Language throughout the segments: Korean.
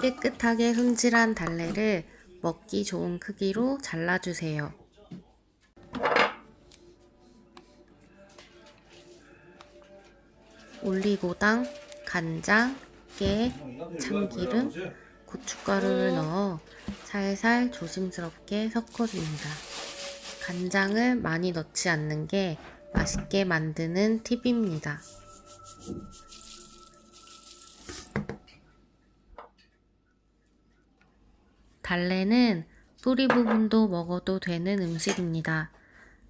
깨끗하게 흠질한 달래를 먹기 좋은 크기로 잘라주세요. 올리고당, 간장, 깨, 참기름, 고춧가루를 넣어 살살 조심스럽게 섞어줍니다. 간장을 많이 넣지 않는 게 맛있게 만드는 팁입니다. 달래는 뿌리 부분도 먹어도 되는 음식입니다.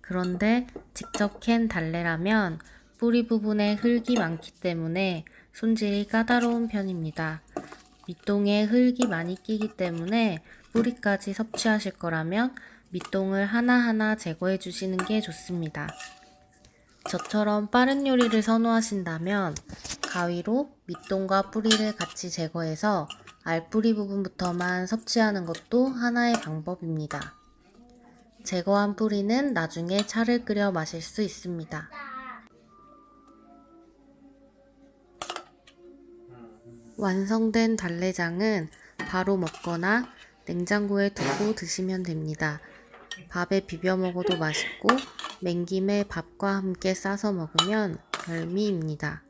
그런데 직접 캔 달래라면 뿌리 부분에 흙이 많기 때문에 손질이 까다로운 편입니다. 밑동에 흙이 많이 끼기 때문에 뿌리까지 섭취하실 거라면 밑동을 하나하나 제거해 주시는 게 좋습니다. 저처럼 빠른 요리를 선호하신다면 가위로 밑동과 뿌리를 같이 제거해서 알뿌리 부분부터만 섭취하는 것도 하나의 방법입니다. 제거한 뿌리는 나중에 차를 끓여 마실 수 있습니다. 완성된 달래장은 바로 먹거나 냉장고에 두고 드시면 됩니다. 밥에 비벼 먹어도 맛있고 맹김에 밥과 함께 싸서 먹으면 별미입니다.